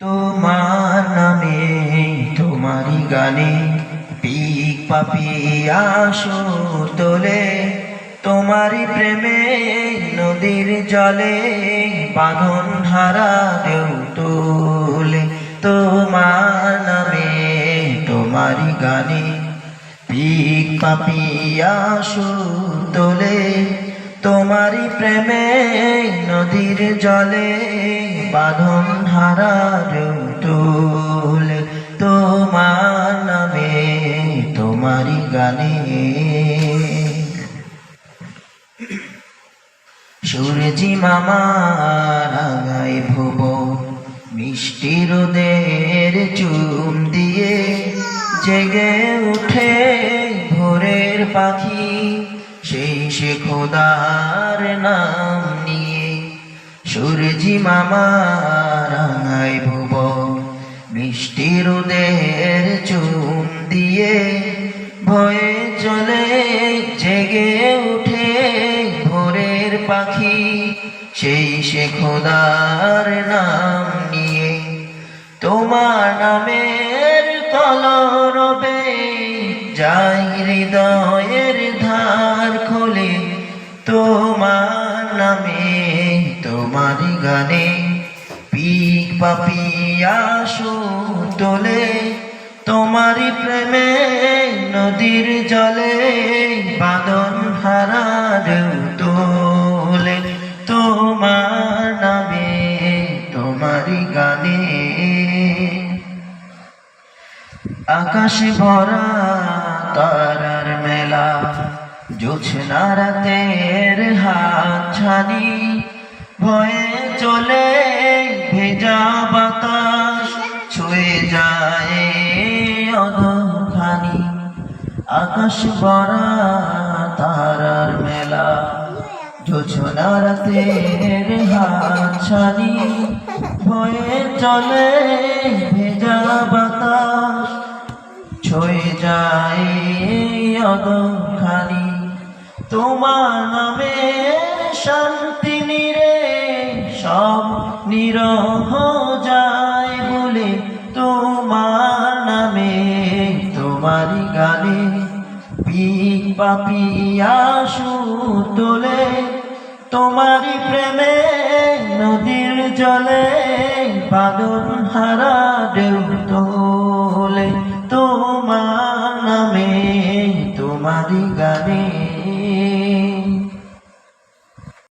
তোমার নামে তোমারি গানে পিক পাপি আসো তোলে। তোমারি প্রেমে নদীর জলে বাঁধন হারা দেউ তোলে। তোমার নামে তোমারি গানে পিক পাপি আসো তোলে। তোমারই প্রেমে নদীর জলে বাঁধন হারা তুলে তোমার নামে তোমারই গানে সূর্যি মামার আগায় ভুব। মিষ্টি রোদের চুম দিয়ে জেগে উঠে ভোরের পাখি। সেই সে খোদার নাম নিয়ে সূর্যি মামার আগায় ভুব মিষ্টি রোদের চুম দিয়ে ভয়ে চলে জেগে উঠে ভোরের পাখি। সেই সে খোদার নাম নিয়ে তোমার নামের কলরবে যাই হৃদয়ের গানে পিক পাপি আসো তোলে, তোমারই প্রেমে নদীর জলে বাদন হারা ঢেউ তোলে, তোমার নামে, তোমারই গানে। আকাশ ভরা তারার মেলা জোছনা রাতের হাত ছানি ভয়ে চলে ভেজা বাতাস, ছুঁয়ে যায় অধখানি। আকাশ ভরা তারার মেলা জোছনা রাতের হাত ছানি ভয়ে চলে ভেজা বাতাস, ছয়ে যায় অদখানি তোমার নামে শান্তি নিরহ যায় বলে তোমার নামে তোমার গানে পিক পাপিয়া সুর তোলে তোমারি প্রেমে নদীর জলে বাদন হারা ঢেউ তোলে, তোমার নামে তোমারি গানে